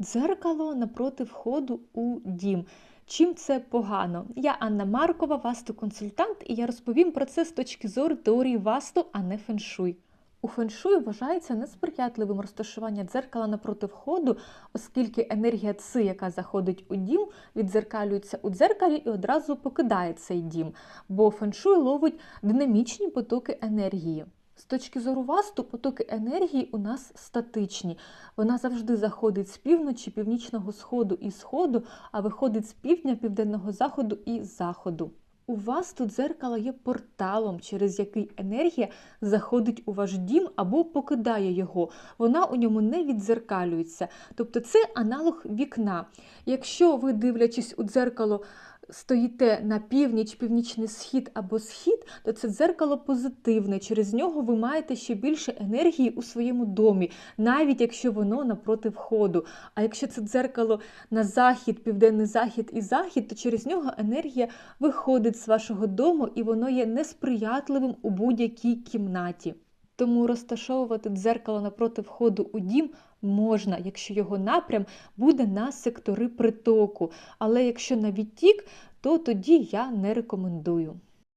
Дзеркало напроти входу у дім. Чим це погано? Я Анна Маркова, васту-консультант, і я розповім про це з точки зору теорії васту, а не феншуй. У феншуй вважається несприятливим розташування дзеркала напроти входу, оскільки енергія ци, яка заходить у дім, відзеркалюється у дзеркалі і одразу покидає цей дім, бо феншуй ловить динамічні потоки енергії. З точки зору васту, потоки енергії у нас статичні. Вона завжди заходить з півночі, північного сходу і сходу, а виходить з півдня, південного заходу і заходу. У вас тут дзеркало є порталом, через який енергія заходить у ваш дім або покидає його. Вона у ньому не відзеркалюється. Тобто це аналог вікна. Якщо ви, дивлячись у дзеркало, стоїте на північ, північний схід або схід, то це дзеркало позитивне. Через нього ви маєте ще більше енергії у своєму домі, навіть якщо воно напроти входу. А якщо це дзеркало на захід, південний захід і захід, то через нього енергія виходить з вашого дому і воно є несприятливим у будь-якій кімнаті. Тому розташовувати дзеркало напроти входу у дім можна, якщо його напрям буде на сектори притоку. Але якщо на відтік, то тоді я не рекомендую.